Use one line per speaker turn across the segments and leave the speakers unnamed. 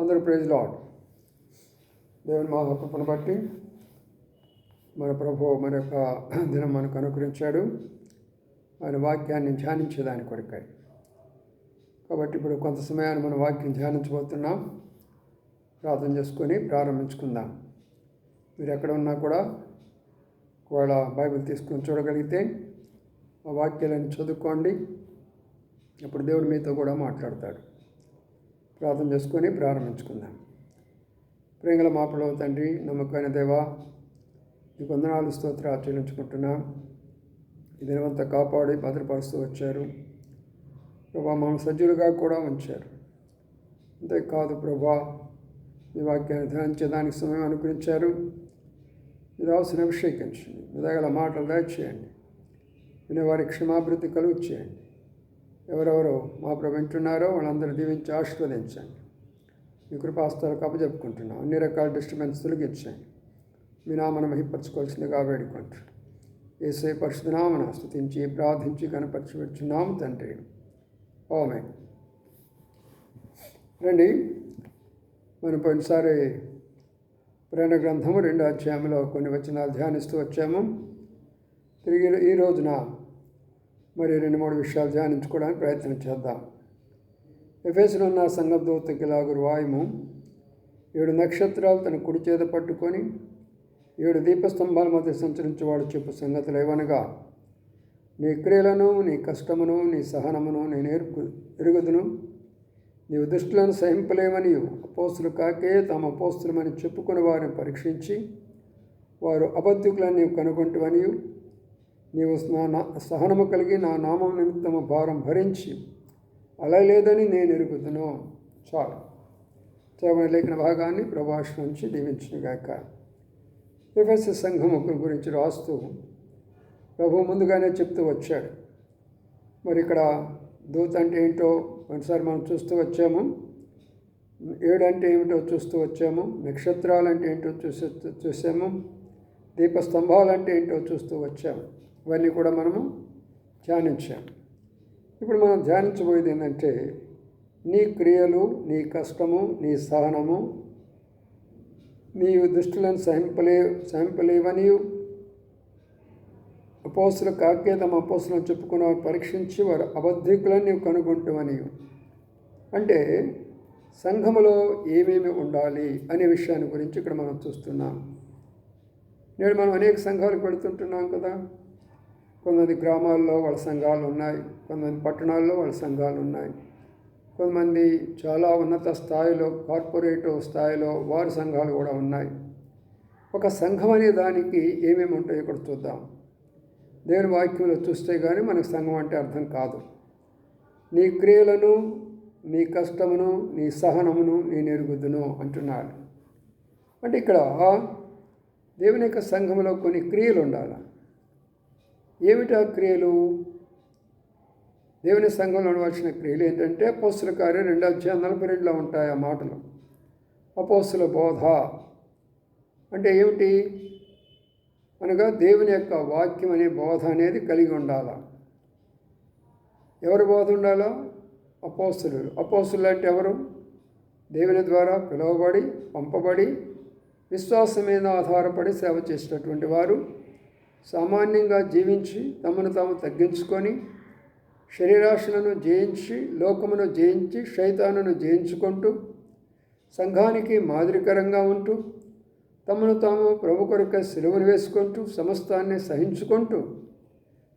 అందరూ praise lord దేవుని మహాకృపను బట్టి మన ప్రభు మన యొక్క దినం మనకు అనుగ్రహించాడు. ఆయన వాక్యాన్ని ధ్యానించేదాని కొరకై. కాబట్టి ఇప్పుడు కొంత సమయాన్ని మన వాక్యం ధ్యానించబోతున్నాం. ప్రార్థన చేసుకొని ప్రారంభించుకుందాం. మీరు ఎక్కడ ఉన్నా కూడా ఒకవేళ బైబిల్ తీసుకొని చూడగలిగితే ఆ వాక్యాలను చదువుకోండి. అప్పుడు దేవుడు మీతో కూడా మాట్లాడతాడు. ప్రార్థన చేసుకొని ప్రారంభించుకుందాం. ప్రేంగల మాపలో తండ్రి నమ్మకమైన దేవా ఈ వందనాలు స్తోత్ర చెల్లించుకుంటున్నాం. ఇదినవంతా కాపాడి భద్రపరుస్తూ వచ్చారు. ప్రభా మమ్మల్ని సజ్జులుగా కూడా ఉంచారు. అంతేకాదు ప్రభా మీ వాక్యాన్ని ధ్యానించేదానికి సమయం అనుగ్రహించారు. మీరు అవసరం అభిషేకించండి. మీ దగ్గర మాటలు దయచేయండి. వినేవారి క్షమాభివృద్ధి కలుగు చేయండి ఎవరెవరు మా ప్రభు వింటున్నారో వాళ్ళందరూ దీవించి ఆశీర్వదించండి. మీ కృపాస్తాలకు అప్పచెప్పుకుంటున్నాం అన్ని రకాల డిస్టర్బెన్స్ తొలగించండి మీ నామను మహిపరచుకోవాల్సిందిగా వేడుకుంటున్నాం. ఏసే పరిశుధనామన స్థుతించి ప్రార్థించి కనపరచబెట్టున్నాము తండ్రి. ఓమే రండి. మనం పోయినసారి ప్రేరణ గ్రంథము రెండో అధ్యాయంలో కొన్ని వచనాలు ధ్యానిస్తూ వచ్చాము. తిరిగి ఈ రోజున మరి రెండు మూడు విషయాలు ధ్యానించుకోవడానికి ప్రయత్నం చేద్దాం. ఎఫేసులో ఉన్న సంగదూతకి ఇలాగురు వాయుము ఏడు నక్షత్రాలు తన కుడి చేత పట్టుకొని ఏడు దీపస్తంభాల మధ్య సంచరించేవాడు చెప్పు సంగతులు ఏవనగా నీ క్రియలను నీ కష్టమును నీ సహనమును నేను నేర్పు ఎరుగుదును. నీవు దుష్టులను సహింపలేమని అపోస్తులు కాకే తమ అపోస్తులమని చెప్పుకుని వారిని పరీక్షించి వారు అబద్ధికులను నీవు కనుగొంటువనియు. నీవు నా సహనము కలిగి నా నామం నిమిత్తము భారం భరించి అలా లేదని నేను ఎరుగుతును చాలు. చదవని లేఖన భాగాన్ని ప్రభాష నుంచి దీవించునుగాక ఎఫ్ఎస్ సంఘం ఒకరి గురించి రాస్తూ ప్రభు ముందుగానే చెప్తూ వచ్చాడు. మరి ఇక్కడ దూత అంటే ఏంటో ఒకసారి మనం చూస్తూ వచ్చాము. ఏడు అంటే ఏమిటో చూస్తూ వచ్చాము. నక్షత్రాలు అంటే ఏంటో చూసి చూసాము. దీపస్తంభాలు అంటే ఏంటో చూస్తూ వచ్చాము. ఇవన్నీ కూడా మనము ధ్యానించాం ఇప్పుడు మనం ధ్యానించబోయేది ఏంటంటే నీ క్రియలు నీ కష్టము నీ సహనము నీవు దుష్టులను సహింపలే సహింపలేవనియు అపోసులు కాకే తమ అపోసులను చెప్పుకున్న వారు పరీక్షించి వారు అబద్ధికులను నీవు కనుగొంటువని. అంటే సంఘములో ఏమేమి ఉండాలి అనే విషయాన్ని గురించి ఇక్కడ మనం చూస్తున్నాం. నేడు మనం అనేక సంఘాలకు పెడుతుంటున్నాం కదా. కొంతమంది గ్రామాల్లో వాళ్ళ సంఘాలు ఉన్నాయి కొంతమంది పట్టణాల్లో వాళ్ళ సంఘాలు ఉన్నాయి. కొంతమంది చాలా ఉన్నత స్థాయిలో కార్పొరేట్ స్థాయిలో వారి సంఘాలు కూడా ఉన్నాయి. ఒక సంఘం అనే దానికి ఏమేమి ఉంటాయో ఇక్కడ చూద్దాం. దేవుని వాక్యంలో చూస్తే కానీ మనకు సంఘం అంటే అర్థం కాదు. నీ క్రియలను నీ కష్టమును నీ సహనమును నీ ఎరుగుదును అంటున్నాడు. అంటే ఇక్కడ దేవుని యొక్క సంఘంలో కొన్ని క్రియలు ఉండాలి? ఏమిటా క్రియలు? దేవుని సంఘంలో ఉండవలసిన క్రియలు ఏంటంటే అపోస్తుల కార్యం రెండు అధ్యాయం నలభై రెండులో ఉంటాయి ఆ మాటలు. అపోస్తుల బోధ అంటే ఏమిటి? అనగా దేవుని యొక్క వాక్యం అనే బోధ అనేది కలిగి ఉండాల? ఎవరి బోధ ఉండాలా? అపోస్తులు. అపోస్తులు అంటే ఎవరు? దేవుని ద్వారా పిలువబడి పంపబడి విశ్వాసం మీద ఆధారపడి సేవ చేసినటువంటి వారు. సామాన్యంగా జీవించి తమను తాము తగ్గించుకొని శరీరాశులను జయించి లోకమును జయించి శైతానును జయించుకుంటూ సంఘానికి మాదిరికరంగా ఉంటూ తమను తాము ప్రభు కొరక సెలవులు వేసుకుంటూ సమస్తాన్ని సహించుకుంటూ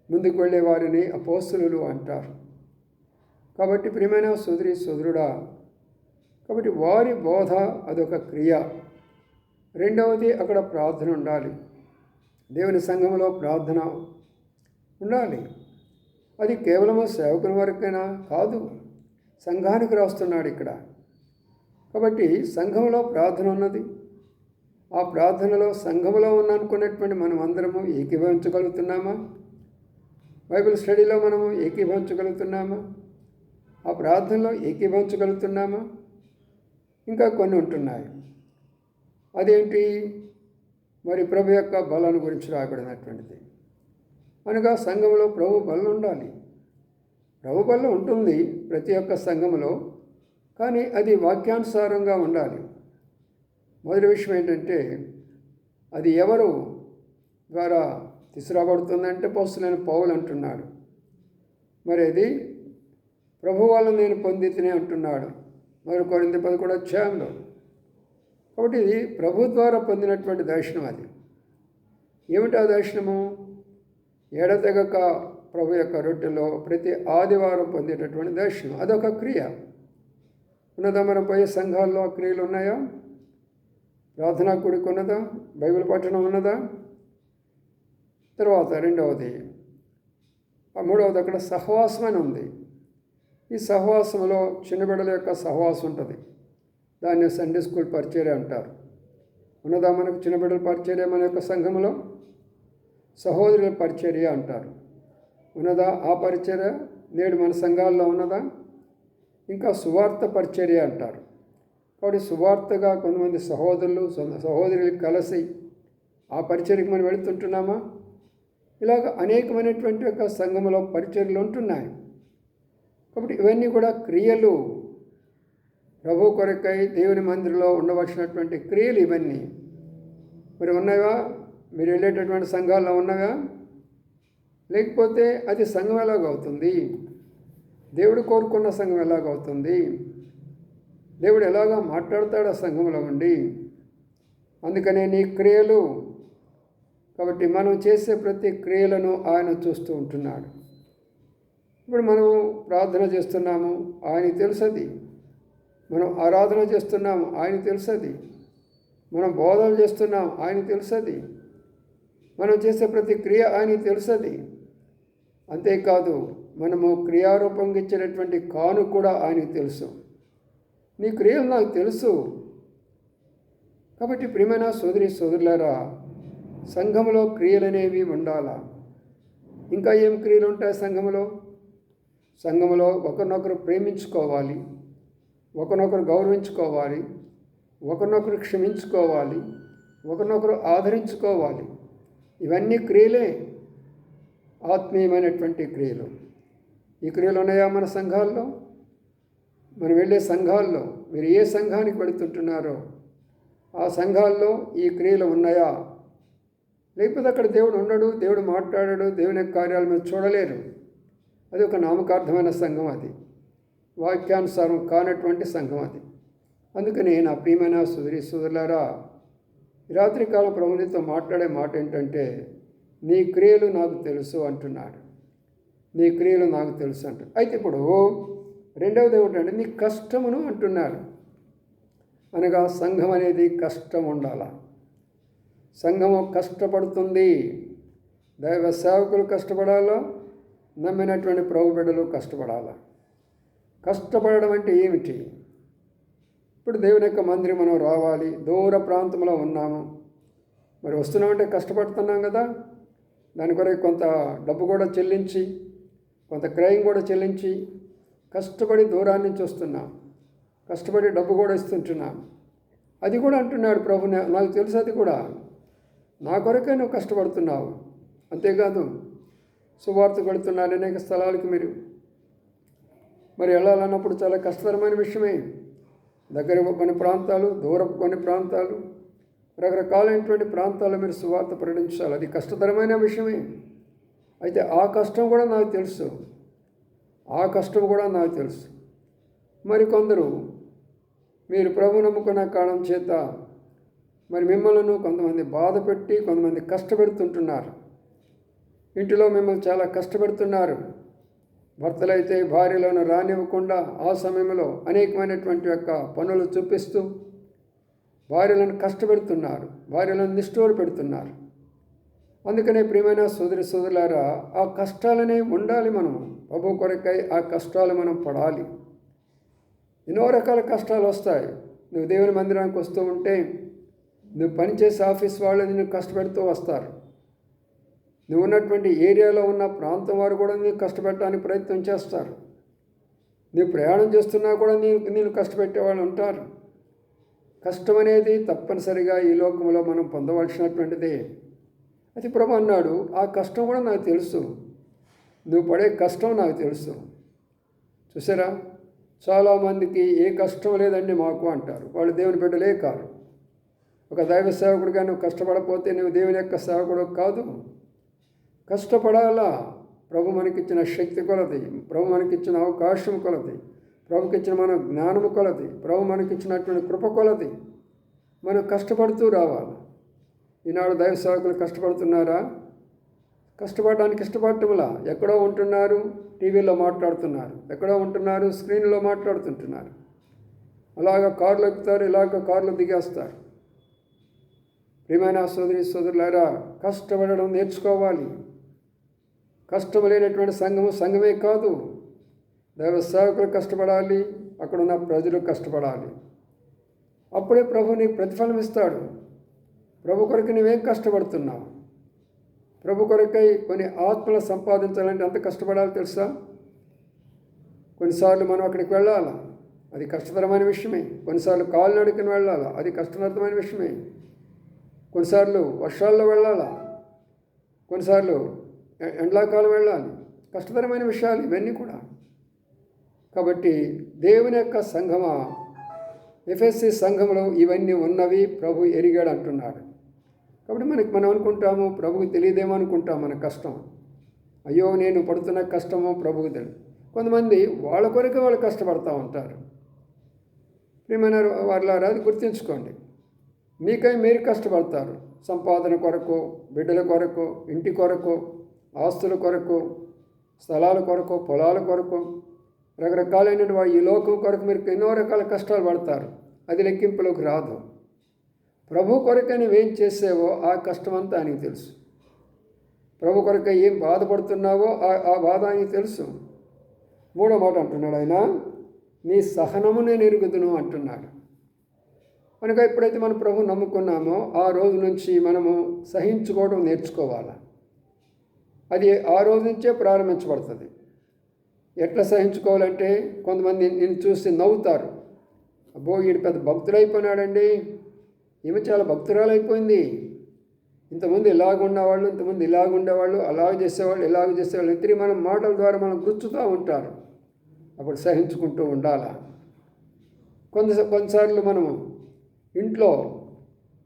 ముందుకు వెళ్ళే వారిని అపోస్తులు అంటారు. కాబట్టి ప్రియమైన సోదరి సోదరుడా కాబట్టి వారి బోధ అదొక క్రియ. రెండవది అక్కడ ప్రార్థన ఉండాలి. దేవుని సంఘంలో ప్రార్థన ఉండాలి. అది కేవలము సేవకుల వరకైనా కాదు సంఘానికి రాస్తున్నాడు ఇక్కడ. కాబట్టి సంఘంలో ప్రార్థన ఉన్నది. ఆ ప్రార్థనలో సంఘంలో ఉన్న అనుకున్నటువంటి మనం అందరము ఏకీభవించగలుగుతున్నామా? బైబిల్ స్టడీలో మనము ఏకీభవించగలుగుతున్నామా? ఆ ప్రార్థనలో ఏకీభవించగలుగుతున్నామా? ఇంకా కొన్ని ఉంటున్నాయి. అదేంటి? మరి ప్రభు యొక్క బలాన్ని గురించి రాయబడినటువంటిది. అనగా సంఘంలో ప్రభు బలం ఉండాలి. ప్రభు బలం ఉంటుంది ప్రతి ఒక్క సంఘంలో కానీ అది వాక్యానుసారంగా ఉండాలి. మొదటి విషయం ఏంటంటే అది ఎవరు ద్వారా తీసుకురాబడుతుందంటే పోస్తులైన పౌలు అంటున్నాడు. మరి అది ప్రభు వల్ల నేను పొందితేనే అంటున్నాడు. మరి కొరింది కూడా అధ్యాయంలో. కాబట్టి ఇది ప్రభు ద్వారా పొందినటువంటి దర్శనం అది. ఏమిటి ఆ దర్శనము? ఎడతెగక ప్రభు యొక్క రొట్టెలో ప్రతి ఆదివారం పొందేటటువంటి దర్శనం. అదొక క్రియ. ఉన్నదా పోయే సంఘాల్లో క్రియలు ఉన్నాయా? ప్రార్థనా కూడికి ఉన్నదా? బైబిల్ పఠనం ఉన్నదా? తర్వాత రెండవది ఆ మూడవది అక్కడ సహవాసం అని ఉంది. ఈ సహవాసంలో చిన్నబిడ్డల యొక్క సహవాసం ఉంటుంది. దాన్ని సండే స్కూల్ పరిచర్య అంటారు. ఉన్నదా మనకు చిన్నబిడ్డల పరిచర్య మన యొక్క సంఘంలో సహోదరుల పరిచర్య అంటారు. ఉన్నదా ఆ పరిచర్య? నేడు మన సంఘాల్లో ఉన్నదా? ఇంకా సువార్త పరిచర్య అంటారు. కాబట్టి సువార్తగా కొంతమంది సహోదరులు సహోదరులు కలిసి ఆ పరిచర్యకు మనం వెళుతుంటున్నామా? ఇలాగ అనేకమైనటువంటి యొక్క సంఘంలో పరిచర్యలు ఉంటున్నాయి. కాబట్టి ఇవన్నీ కూడా క్రియలు ప్రభు కొరకై దేవుని మందిరంలో ఉండవలసినటువంటి క్రియలు ఇవన్నీ. మరి ఉన్నాయా మీరు వెళ్ళేటటువంటి సంఘాల్లో ఉన్నవా? లేకపోతే అది సంఘం ఎలాగవుతుంది దేవుడు కోరుకున్న సంఘం ఎలాగవుతుంది దేవుడు ఎలాగా మాట్లాడతాడు ఆ సంఘంలో ఉండి? అందుకనే నీ క్రియలు కాబట్టి మనం చేసే ప్రతి క్రియలను ఆయన చూస్తూ ఉంటున్నాడు. ఇప్పుడు మనం ప్రార్థన చేస్తున్నాము ఆయనకి తెలుసది. మనం ఆరాధన చేస్తున్నాం ఆయన తెలుసది. మనం బోధన చేస్తున్నాం ఆయన తెలుసది. మనం చేసే ప్రతి క్రియ ఆయన తెలుసది. అంతేకాదు మనము క్రియారూపంగా ఇచ్చినటువంటి కాను కూడా ఆయనకు తెలుసు. నీ క్రియలు నాకు తెలుసు. కాబట్టి ప్రియమైన సోదరి సోదరులారా సంఘంలో క్రియలు అనేవి ఉండాలా? ఇంకా ఏం క్రియలు ఉంటాయి సంఘంలో సంఘంలో ఒకరినొకరు ప్రేమించుకోవాలి. ఒకరినొకరు గౌరవించుకోవాలి ఒకరినొకరు క్షమించుకోవాలి ఒకరినొకరు ఆదరించుకోవాలి. ఇవన్నీ క్రియలే ఆత్మీయమైనటువంటి క్రియలు. ఈ క్రియలు ఉన్నాయా మన సంఘాల్లో? మనం వెళ్ళే సంఘాల్లో మీరు ఏ సంఘానికి వెళుతుంటున్నారో ఆ సంఘాల్లో ఈ క్రియలు ఉన్నాయా? లేకపోతే అక్కడ దేవుడు ఉండడు దేవుడు మాట్లాడాడు దేవుని యొక్క కార్యాలు మీరు చూడలేరు. అది ఒక నామకార్థమైన సంఘం అది. వాక్యానుసారం కానటువంటి సంఘం అది. అందుకని నా ప్రియమైన సుదరి సుదరులారా రాత్రికాలం ప్రభునితో మాట్లాడే మాట ఏంటంటే నీ క్రియలు నాకు తెలుసు అంటున్నాడు. నీ క్రియలు నాకు తెలుసు అంట. అయితే ఇప్పుడు రెండవది ఏమిటంటే నీ కష్టమును అంటున్నాడు. అనగా సంఘం అనేది కష్టం ఉండాల? సంఘము కష్టపడుతుంది. దైవ సేవకులు కష్టపడాలా? నమ్మినటువంటి ప్రభు బిడ్డలు కష్టపడాలా? కష్టపడడం అంటే ఏమిటి? ఇప్పుడు దేవుని యొక్క మందిరం మనం రావాలి దూర ప్రాంతంలో ఉన్నాము. మరి వస్తున్నామంటే కష్టపడుతున్నాం కదా. దాని కొరకు కొంత డబ్బు కూడా చెల్లించి కొంత క్రయం కూడా చెల్లించి కష్టపడి దూరాన్ని నుంచి వస్తున్నాం. కష్టపడి డబ్బు కూడా ఇస్తుంటున్నాం. అది కూడా అంటున్నాడు ప్రభు నాకు తెలుసు అది కూడా. నా కొరకే నువ్వు కష్టపడుతున్నావు. అంతేకాదు సువార్త పెడుతున్నాను అనేక స్థలాలకి మీరు మరి వెళ్ళాలన్నప్పుడు చాలా కష్టతరమైన విషయమే. దగ్గర కొన్ని ప్రాంతాలు దూరపు కొన్ని ప్రాంతాలు రకరకాలైనటువంటి ప్రాంతాల్లో మీరు సువార్త ప్రకటించాలి. అది కష్టతరమైన విషయమే. అయితే ఆ కష్టం కూడా నాకు తెలుసు. ఆ కష్టం కూడా నాకు తెలుసు. మరి కొందరు మీరు ప్రభు నమ్ముకున్న కాలం చేత మరి మిమ్మల్ని కొంతమంది బాధ పెట్టి కొంతమంది కష్టపెడుతుంటున్నారు. ఇంటిలో మిమ్మల్ని చాలా కష్టపెడుతున్నారు. భర్తలైతే భార్యలను రానివ్వకుండా ఆ సమయంలో అనేకమైనటువంటి యొక్క పనులు చూపిస్తూ భార్యలను కష్టపెడుతున్నారు భార్యలను నిష్ఠూరు పెడుతున్నారు. అందుకనే ప్రియమైన సోదరి సోదరులారా ఆ కష్టాలనే ఉండాలి మనం. ప్రభు కొరకై ఆ కష్టాలు మనం పడాలి. ఎన్నో రకాల కష్టాలు వస్తాయి. నువ్వు దేవుని మందిరానికి వస్తూ ఉంటే నువ్వు పనిచేసే ఆఫీస్ వాళ్ళు నిన్ను కష్టపెడుతూ వస్తారు. నువ్వు ఉన్నటువంటి ఏరియాలో ఉన్న ప్రాంతం వారు కూడా నీకు కష్టపెట్టడానికి ప్రయత్నం చేస్తారు. నువ్వు ప్రయాణం చేస్తున్నా కూడా నీకు నేను కష్టపెట్టే వాళ్ళు ఉంటారు. కష్టం అనేది తప్పనిసరిగా ఈ లోకంలో మనం పొందవలసినటువంటిదే. అది ప్రభు అన్నాడు ఆ కష్టం కూడా నాకు తెలుసు. నువ్వు పడే కష్టం నాకు తెలుసు. చూసారా? చాలామందికి ఏ కష్టం లేదండి మాకు అంటారు. వాళ్ళు దేవుని బిడ్డలే కారు. ఒక దైవ సేవకుడిగా నువ్వు కష్టపడకపోతే నువ్వు దేవుని యొక్క సేవకుడు కాదు. కష్టపడాలా? ప్రభు మనకిచ్చిన శక్తి కొలది. ప్రభు మనకిచ్చిన అవకాశం కొలది. ప్రభుకిచ్చిన మన జ్ఞానము కొలది. ప్రభు మనకిచ్చినటువంటి కృప కొలది. మనం కష్టపడుతూ రావాలి. ఈనాడు దైవ సేవకులు కష్టపడుతున్నారా? కష్టపడడానికి ఇష్టపడటంలా? ఎక్కడో ఉంటున్నారు టీవీలో మాట్లాడుతున్నారు. ఎక్కడో ఉంటున్నారు స్క్రీన్లో మాట్లాడుతుంటున్నారు. అలాగ కార్లు ఎక్కుతారు ఇలాగ కార్లు దిగేస్తారు. ప్రియమైన సోదరి సోదరులారా కష్టపడడం నేర్చుకోవాలి. కష్టం లేనటువంటి సంఘము సంఘమే కాదు. దైవ సేవకులు కష్టపడాలి అక్కడున్న ప్రజలు కష్టపడాలి. అప్పుడే ప్రభు నీకు ప్రతిఫలం ఇస్తాడు. ప్రభు కొరకు నువ్వేం కష్టపడుతున్నావు? ప్రభు కొరకై కొన్ని ఆత్మలు సంపాదించాలంటే ఎంత కష్టపడాలో తెలుసా? కొన్నిసార్లు మనం అక్కడికి వెళ్ళాలా? అది కష్టతరమైన విషయమే. కొన్నిసార్లు కాలు నడుకుని వెళ్ళాలా? అది కష్టతరమైన విషయమే. కొన్నిసార్లు వర్షాల్లో వెళ్ళాలా? కొన్నిసార్లు ఎండాకాలం వెళ్ళాలి. కష్టతరమైన విషయాలు ఇవన్నీ కూడా. కాబట్టి దేవుని యొక్క సంఘమ ఎఫ్ఎస్సి సంఘంలో ఇవన్నీ ఉన్నవి ప్రభు ఎరిగాడు అంటున్నాడు. కాబట్టి మనకి మనం అనుకుంటాము ప్రభుకు తెలియదేమో అనుకుంటాం మన కష్టం. అయ్యో నేను పడుతున్న కష్టమో ప్రభుకు తెలియదు కొంతమంది వాళ్ళ కొరకు వాళ్ళు కష్టపడుతూ ఉంటారు. ప్రియమైన వాళ్ళ అది గుర్తుంచుకోండి. మీకై మీరు కష్టపడతారు. సంపాదన కొరకు బిడ్డల కొరకు ఇంటి కొరకు ఆస్తుల కొరకు స్థలాల కొరకు పొలాల కొరకు రకరకాలైన వా- ఈ లోకం కొరకు మీరు ఎన్నో రకాల కష్టాలు పడతారు. అది లెక్కింపులోకి రాదు. ప్రభు కొరకై నువ్వేం చేసావో ఆ కష్టం అంతా ఆయనకి తెలుసు. ప్రభు కొరకై ఏం బాధపడుతున్నావో ఆ ఆ బాధ ఆయనకి తెలుసు. మూడో మాట అంటున్నాడు ఆయన నీ సహనము నేను ఎరుగుదును అంటున్నాడు. కనుక ఎప్పుడైతే మనం ప్రభు నమ్ముకున్నామో ఆ రోజు నుంచి మనము సహించుకోవడం నేర్చుకోవాలి? అది ఆ రోజు నుంచే ప్రారంభించబడుతుంది. ఎట్లా సహించుకోవాలంటే కొంతమంది నేను చూసి నవ్వుతారు. అబ్బో ఈడు పెద్ద భక్తుడైపోయినాడండి ఈమె చాలా భక్తురాలైపోయింది. ఇంతమంది ఇలాగుండేవాళ్ళు ఇంతమంది ఇలాగుండేవాళ్ళు అలాగ చేసేవాళ్ళు ఇలాగ చేసేవాళ్ళు. ఇతరి మనం మాటల ద్వారా మనం గుర్తుతూ ఉంటారు. అప్పుడు సహించుకుంటూ ఉండాలా. కొంత కొన్నిసార్లు మనము ఇంట్లో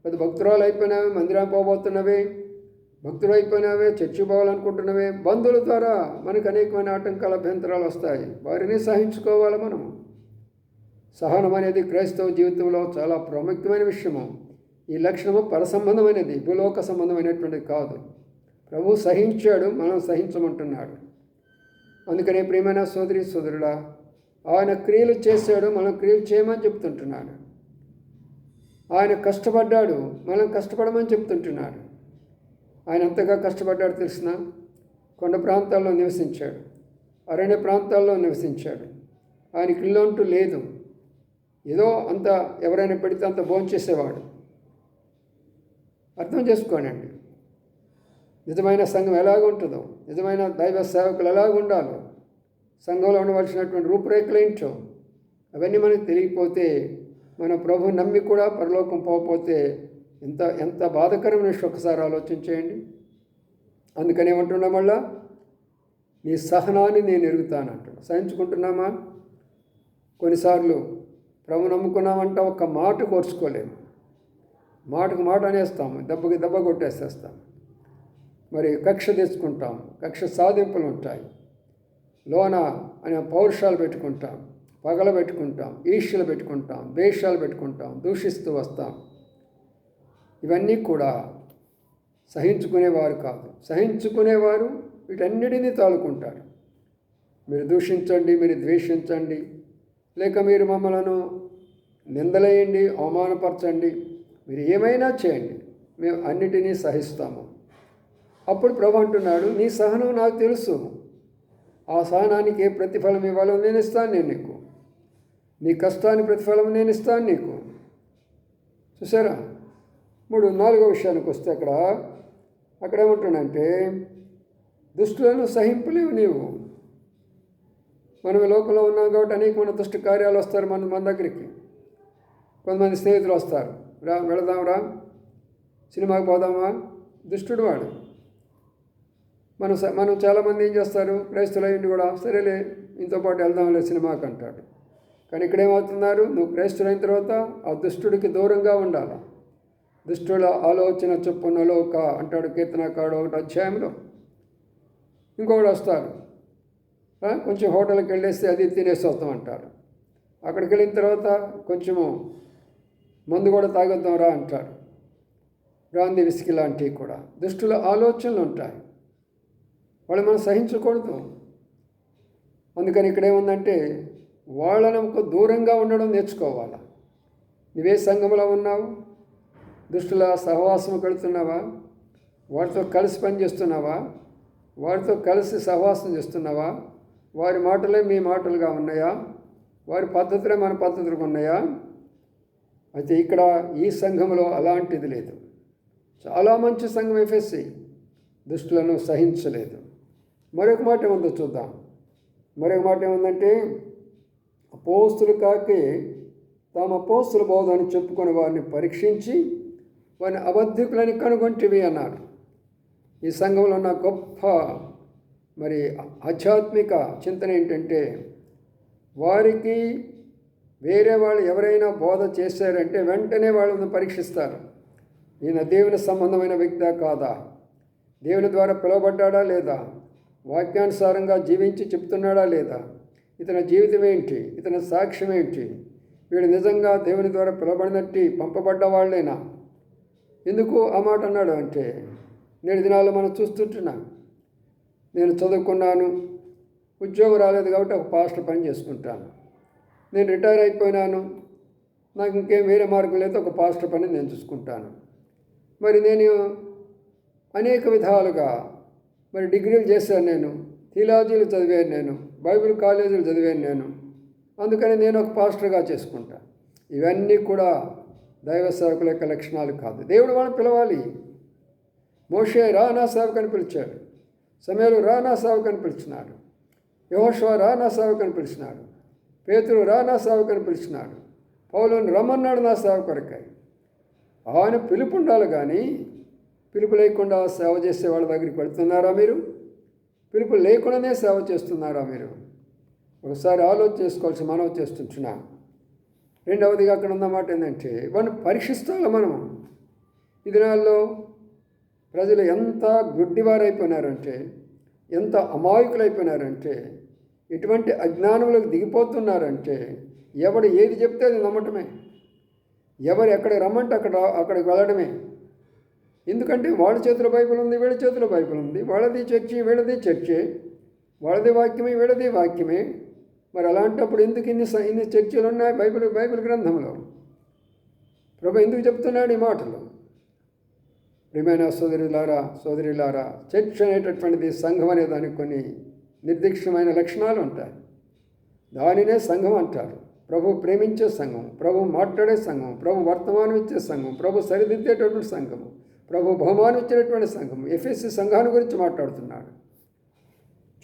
పెద్ద భక్తురాలు అయిపోయినవి మందిరం పోబోతున్నవే భక్తులు అయిపోయినావే చర్చిపోవాలనుకుంటున్నావే బంధువుల ద్వారా మనకు అనేకమైన ఆటంకాల అభ్యంతరాలు వస్తాయి. వారిని సహించుకోవాలి మనము సహనం అనేది క్రైస్తవ జీవితంలో చాలా ప్రాముఖ్యమైన విషయము. ఈ లక్షణము పరసంబంధమైనది భూలోక సంబంధమైనటువంటిది కాదు. ప్రభు సహించాడు మనం సహించమంటున్నాడు. అందుకనే ప్రియమైన సోదరి సోదరుడా ఆయన క్రియలు చేశాడు మనం క్రియలు చేయమని చెప్తుంటున్నాడు. ఆయన కష్టపడ్డాడు మనం కష్టపడమని చెప్తుంటున్నాడు. ఆయన ఎంతగా కష్టపడ్డాడు తెలిసిన కొండ ప్రాంతాల్లో నివసించాడు. అరణ్య ప్రాంతాల్లో నివసించాడు. ఆయనకి ఇల్లు అంటూ లేదు. ఏదో అంత ఎవరైనా పెడితే అంత భోంచేసేవాడు అర్థం చేసుకోనండి. నిజమైన సంఘం ఎలాగ ఉంటుందో నిజమైన దైవ సేవకులు ఎలాగ ఉండాలో సంఘంలో ఉండవలసినటువంటి రూపురేఖలు ఏంటో అవన్నీ మనకు తెలియకపోతే మన ప్రభు నమ్మి కూడా పరలోకం పోకపోతే ఎంత ఎంత బాధకరమైన విషయం ఒకసారి ఆలోచించేయండి అందుకని ఏమంటున్నా మళ్ళా నీ సహనాన్ని నేను ఎరుగుతానంటున్నా సహించుకుంటున్నామా? కొన్నిసార్లు ప్రభు నమ్ముకున్నామంటే ఒక్క మాట కోర్చుకోలేము. మాటకు మాట అనేస్తాము దెబ్బకి దెబ్బ కొట్టేసేస్తాం మరి కక్ష తెచ్చుకుంటాం కక్ష సాధింపులు ఉంటాయి. లోన అనే పౌరుషాలు పెట్టుకుంటాం పగల పెట్టుకుంటాం ఈర్ష్యలు పెట్టుకుంటాం ద్వేషాలు పెట్టుకుంటాం దూషిస్తూ వస్తాం. ఇవన్నీ కూడా సహించుకునేవారు కాదు. సహించుకునేవారు వీటన్నిటినీ తాలుకుంటారు మీరు దూషించండి మీరు ద్వేషించండి లేక మీరు మమ్మలను నిందలేయండి అవమానపరచండి మీరు ఏమైనా చేయండి మేము అన్నిటినీ సహిస్తాము. అప్పుడు ప్రభు అంటున్నాడు నీ సహనం నాకు తెలుసు. ఆ సహనానికి ఏ ప్రతిఫలం ఇవ్వాలో నేను ఇస్తాను నేను నీకు. నీ కష్టానికి ప్రతిఫలం నేను ఇస్తాను నీకు. చూసారా? మూడు నాలుగో విషయానికి వస్తే అక్కడ అక్కడ ఏమంటాడంటే దుష్టులను సహింపలేవు నీవు. మనం లోకంలో ఉన్నాం కాబట్టి అనేకమైన దుష్ట కార్యాలు వస్తారు మన మన దగ్గరికి. కొంతమంది స్నేహితులు వస్తారు. రా వెళదాం రా. సినిమాకి పోదామా? దుష్టుడు వాడు. మనం మనం చాలామంది ఏం చేస్తారు? క్రైస్తవులు అయ్యింది కూడా సరేలే ఇంతో పాటు వెళ్దాంలే సినిమాకి అంటాడు. కానీ ఇక్కడేమవుతున్నారు? నువ్వు క్రైస్తుడైన తర్వాత ఆ దుష్టుడికి దూరంగా ఉండాలి? దుష్టుల ఆలోచన చొప్పునలో ఒక అంటాడు కీర్తనకాడు ఒకటి అధ్యాయంలో. ఇంకొకటి వస్తారు కొంచెం హోటల్కి వెళ్ళేస్తే అది తినేసి వస్తాం అంటారు అక్కడికి వెళ్ళిన తర్వాత కొంచెము మందు కూడా తాగొద్దాం రా అంటారు గాంధీ విసికి లాంటివి కూడా. దుష్టుల ఆలోచనలు ఉంటాయి. వాళ్ళు మనం సహించకూడదు. అందుకని ఇక్కడ ఏముందంటే వాళ్ళ దూరంగా ఉండడం నేర్చుకోవాలి. నువ్వే సంఘంలో ఉన్నావు దుష్టుల సహవాసం కడుతున్నావా? వారితో కలిసి పనిచేస్తున్నావా వారితో కలిసి సహవాసం చేస్తున్నావా? వారి మాటలే మీ మాటలుగా ఉన్నాయా? వారి పద్ధతులే మన పద్ధతులుగా ఉన్నాయా? అయితే ఇక్కడ ఈ సంఘంలో అలాంటిది లేదు. చాలా మంచి సంఘం ఎఫ్ఎస్సి. దుష్టులను సహించలేదు. మరొక మాట ఏముందో చూద్దాం. మరొక మాట ఏముందంటే అపోస్తులు కాకి తాము అపోస్తుల బోధ అని చెప్పుకొని వారిని పరీక్షించి వాని అబద్ధికులని కనుగొంటివి అన్నాడు. ఈ సంఘంలో ఉన్న గొప్ప మరి ఆధ్యాత్మిక చింతన ఏంటంటే వారికి వేరే వాళ్ళు ఎవరైనా బోధ చేశారంటే వెంటనే వాళ్ళని పరీక్షిస్తారు. ఈయన దేవుని సంబంధమైన వ్యక్తా కాదా? దేవుని ద్వారా పిలువబడ్డాడా లేదా? వాక్యానుసారంగా జీవించి చెప్తున్నాడా లేదా? ఇతని జీవితం ఏంటి? ఇతని సాక్ష్యం ఏంటి? వీడు నిజంగా దేవుని ద్వారా పిలువబడినట్టు పంపబడ్డ వాళ్ళేనా? ఎందుకు ఆ మాట అన్నాడు అంటే నేడు దినాల్లో మనం చూస్తుంటున్నాం. నేను చదువుకున్నాను ఉద్యోగం రాలేదు కాబట్టి ఒక పాస్టర్ పని చేసుకుంటాను. నేను రిటైర్ అయిపోయినాను నాకు ఇంకేం వేరే మార్గం లేదు ఒక పాస్టర్ పని నేను చూసుకుంటాను. మరి నేను అనేక విధాలుగా మరి డిగ్రీలు చేశాను నేను థియాలజీలు చదివాను నేను బైబిల్ కాలేజీలు చదివాను నేను. అందుకని నేను ఒక పాస్టర్గా చేసుకుంటాను ఇవన్నీ కూడా దైవ సేవకుల యొక్క లక్షణాలు కాదు. దేవుడు వాళ్ళని పిలవాలి. మోషే రా నా సేవకని పిలిచాడు. సమయలు రానా సేవకని పిలిచినాడు. యహోశ్వ రానా సేవకని పిలిచినాడు. పేతుడు రా నా సేవకని పిలిచినాడు. పౌలను రమ్మన్నాడు నా సేవ కొరకాయి ఆయన పిలుపు ఉండాలి కానీ పిలుపు లేకుండా సేవ చేసే వాళ్ళ దగ్గరికి వెళ్తున్నారా మీరు? పిలుపు లేకుండానే సేవ చేస్తున్నారా మీరు? ఒకసారి ఆలోచన చేసుకోవాల్సి మనం చేస్తుంటున్నాను రెండవదిగా అక్కడ ఉన్నమాట ఏంటంటే మనం పరీక్షిస్తాము మనము ఈ దినాల్లో ప్రజలు ఎంత గుడ్డివారైపోయినారంటే ఎంత అమాయకులైపోయినారంటే ఎటువంటి అజ్ఞానములకు దిగిపోతున్నారంటే ఎవడు ఏది చెప్తే అది నమ్మటమే. ఎవరు ఎక్కడ రమ్మంటే అక్కడ అక్కడికి వెళ్ళడమే. ఎందుకంటే వాళ్ళ చేతిలో బైబిల్ ఉంది వీళ్ళ చేతిలో బైబిల్ ఉంది. వాళ్ళది చర్చి వీళ్ళది చర్చి. వాళ్ళది వాక్యమే వీళ్ళది వాక్యమే. మరి అలాంటప్పుడు ఎందుకు ఇన్ని ఇన్ని చర్చలు ఉన్నాయి బైబిల్ బైబిల్ గ్రంథంలో? ప్రభు ఎందుకు చెప్తున్నాడు ఈ మాటలు? ప్రియమైన సోదరులారా సోదరులారా చర్చ్ అనేటటువంటిది సంఘం అనే దానికి కొన్ని నిర్దిష్టమైన లక్షణాలు ఉంటాయి. దానినే సంఘం అంటారు. ప్రభు ప్రేమించే సంఘం ప్రభు మాట్లాడే సంఘం ప్రభు వర్తమానం ఇచ్చే సంఘం ప్రభు సరిదిద్దేటటువంటి సంఘము ప్రభు బహుమానం ఇచ్చేటటువంటి సంఘం ఎఫ్ఎస్సి సంఘాన్ని గురించి మాట్లాడుతున్నాడు.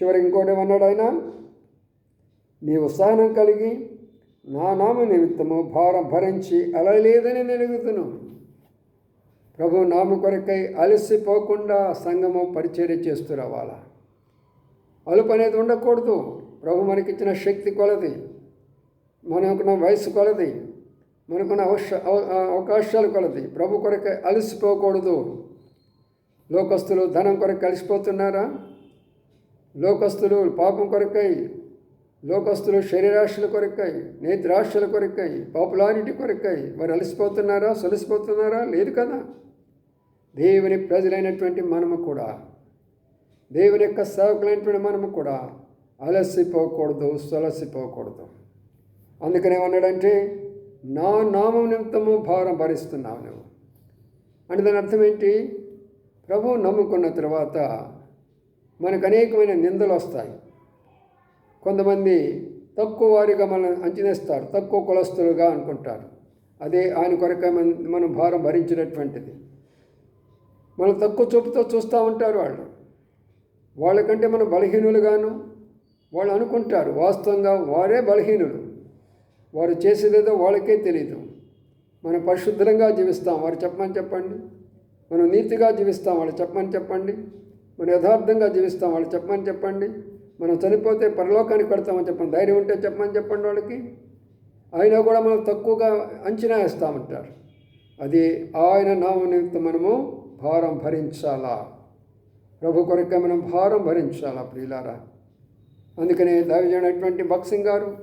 చివరికి ఇంకోటి ఏమన్నాడు ఆయన? నీవు సహనం కలిగి నా నామ నిమిత్తము భారం భరించి అలా లేదని నేను ప్రభు నామ కొరకై అలసిపోకుండా సంఘము పరిచర్య చేస్తూ రావాలా? అలుపు అనేది ఉండకూడదు. ప్రభు మనకిచ్చిన శక్తి కొలది. మనకున్న వయసు కొలది. మనకున్న అవశ అవకాశాలు కొలది. ప్రభు కొరకై అలసిపోకూడదు. లోకస్తులు ధనం కొరకు కలిసిపోతున్నారా లోకస్తులు పాపం కొరకై లోకస్తులు శరీరాశుల కొరకై నేత్రాశుల కొరకాయి పాపులారిటీ కొరకాయి వారు అలసిపోతున్నారా సొలిసిపోతున్నారా? లేదు కదా. దేవుని ప్రజలైనటువంటి మనము కూడా దేవుని యొక్క సేవకులైనటువంటి మనము కూడా అలసిపోకూడదు సొలసిపోకూడదు. అందుకనే ఉన్నాడంటే నా నామం నిమిత్తము భారం భరిస్తున్నావు నువ్వు. అంటే దాని అర్థం ఏంటి? ప్రభువు నమ్ముకున్న తర్వాత మనకు అనేకమైన నిందలు వస్తాయి. కొంతమంది తక్కువ వారిగా మనం అంచనేస్తారు తక్కువ కులస్తులుగా అనుకుంటారు. అదే ఆయన కొరక మనం భారం భరించినటువంటిది. మనం తక్కువ చూపుతో చూస్తూ ఉంటారు వాళ్ళు. వాళ్ళకంటే మనం బలహీనులుగాను వాళ్ళు అనుకుంటారు. వాస్తవంగా వారే బలహీనులు. వారు చేసేదేదో వాళ్ళకే తెలియదు మనం పరిశుద్ధంగా జీవిస్తాం. వారు చెప్పమని చెప్పండి. మనం నీతిగా జీవిస్తాం. వాళ్ళు చెప్పమని చెప్పండి. మనం యథార్థంగా జీవిస్తాం. వాళ్ళు చెప్పమని చెప్పండి. మనం చనిపోతే పరలోకానికి పెడతామని చెప్పండి. ధైర్యం ఉంటే చెప్పమని చెప్పండి వాళ్ళకి. అయినా కూడా మనం తక్కువగా అంచనా వేస్తామంటారు. అది ఆయన నామ నిమిత్తం మనము భారం భరించాలా? ప్రభు కొరకే మనం భారం భరించాలా ప్రియులారా? అందుకని దైవజనటువంటి భక్సింగ్ గారు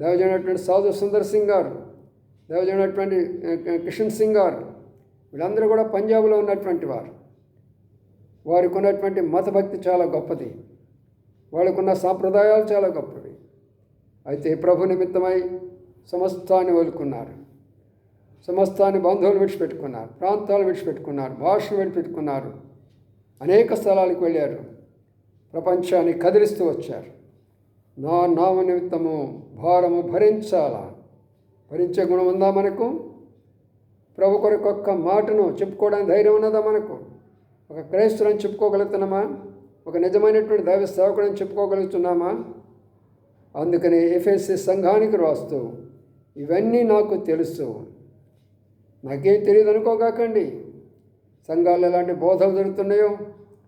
దైవజనటువంటి సాధు సుందర్ సింగ్ గారు దైవజనటువంటి కిషన్ సింగ్ గారు వీళ్ళందరూ కూడా పంజాబ్లో ఉన్నటువంటి వారు. వారికి ఉన్నటువంటి మతభక్తి చాలా గొప్పది. వాళ్ళకున్న సాంప్రదాయాలు చాలా గొప్పవి. అయితే ప్రభు నిమిత్తమై సమస్తాన్ని వదులుకున్నారు. సమస్తాన్ని బంధువులు విడిచిపెట్టుకున్నారు ప్రాంతాలు విడిచిపెట్టుకున్నారు భాషను విడిచిపెట్టుకున్నారు. అనేక స్థలాలకు వెళ్ళారు. ప్రపంచాన్ని కదిలిస్తూ వచ్చారు. నా నామ నిమిత్తము భారము భరించాలా? భరించే గుణం ఉందా మనకు? ప్రభు కొరకు ఒక్క మాటను చెప్పుకోవడానికి ధైర్యం ఉన్నదా మనకు? ఒక క్రైస్తులను చెప్పుకోగలుగుతున్నామా? ఒక నిజమైనటువంటి దైవ సేవకుడని చెప్పుకోగలుగుతున్నామా? అందుకని ఎఫ్ఎస్సి సంఘానికి రాస్తూ ఇవన్నీ నాకు తెలుసు. నాకేం తెలియదు అనుకోగాకండి. సంఘాల్లో ఎలాంటి బోధలు జరుగుతున్నాయో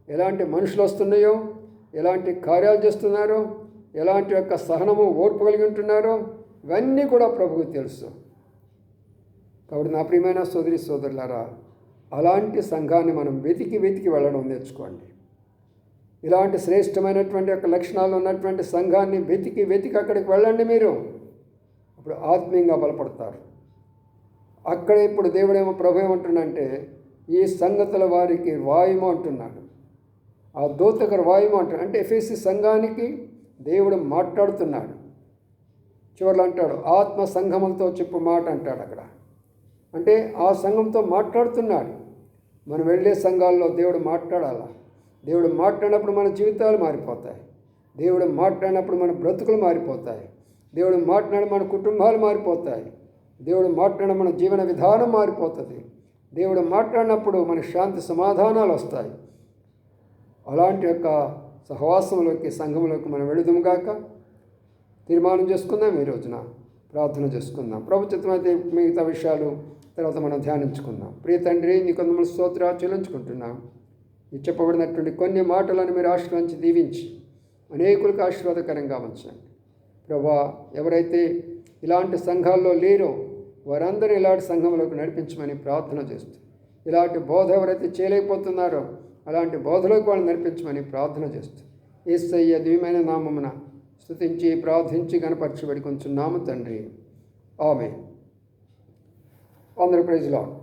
ఎలాంటి మనుషులు వస్తున్నాయో ఎలాంటి కార్యాలు చేస్తున్నారో ఎలాంటి యొక్క సహనము ఓర్పు కలిగి ఉంటున్నారో ఇవన్నీ కూడా ప్రభుకు తెలుసు. కాబట్టి నా ప్రియమైన సోదరి సోదరులారా అలాంటి సంఘాన్ని మనం వెతికి వెతికి వెళ్ళడం నేర్చుకోండి. ఇలాంటి శ్రేష్టమైనటువంటి యొక్క లక్షణాలు ఉన్నటువంటి సంఘాన్ని వెతికి వెతికి అక్కడికి వెళ్ళండి మీరు. అప్పుడు ఆత్మీయంగా బలపడతారు. అక్కడ ఇప్పుడు దేవుడేమో ప్రభు ఏమంటున్నంటే ఈ సంగతుల వారికి వాయుము అంటున్నాడు. ఆ దూతకర వాయుము అంటాడు అంటే ఎఫ్ఎస్సి సంఘానికి దేవుడు మాట్లాడుతున్నాడు. చివరిలో అంటాడు ఆత్మ సంఘములతో చెప్పు మాట అంటాడు అక్కడ. అంటే ఆ సంఘంతో మాట్లాడుతున్నాడు. మనం వెళ్ళే సంఘాల్లో దేవుడు మాట్లాడాలా? దేవుడు మాట్లాడినప్పుడు మన జీవితాలు మారిపోతాయి. దేవుడు మాట్లాడినప్పుడు మన బ్రతుకులు మారిపోతాయి. దేవుడు మాట్లాడి మన కుటుంబాలు మారిపోతాయి. దేవుడు మాట్లాడిన మన జీవన విధానం మారిపోతుంది. దేవుడు మాట్లాడినప్పుడు మన శాంతి సమాధానాలు వస్తాయి. అలాంటి యొక్క సహవాసంలోకి సంఘంలోకి మనం వెళుదుముగాక తీర్మానం చేసుకుందాం ఈ రోజున. ప్రార్థన చేసుకుందాం. ప్రభుత్వమైతే మిగతా విషయాలు తర్వాత మనం ధ్యానించుకుందాం. ప్రియ తండ్రి నీ కొంతమంది స్తోత్రాలు చెల్లించుకుంటున్నాం. చెప్పబడినటువంటి కొన్ని మాటలను మీరు ఆశ్రయించి దీవించి అనేకులకు ఆశీర్వాదకరంగా ఉంచండి. ప్రభా ఎవరైతే ఇలాంటి సంఘాల్లో లేరో వారందరూ ఇలాంటి సంఘంలోకి నడిపించమని ప్రార్థన చేస్తూ ఇలాంటి బోధ ఎవరైతే చేయలేకపోతున్నారో అలాంటి బోధలోకి వాళ్ళు నడిపించమని ప్రార్థన చేస్తూ ఏసయ్య దివ్యమైన నామమున స్థుతించి ప్రార్థించి కనపరచబడి కొంచెం నామ తండ్రి ఆమె ఆంధ్రప్రదేశ్లో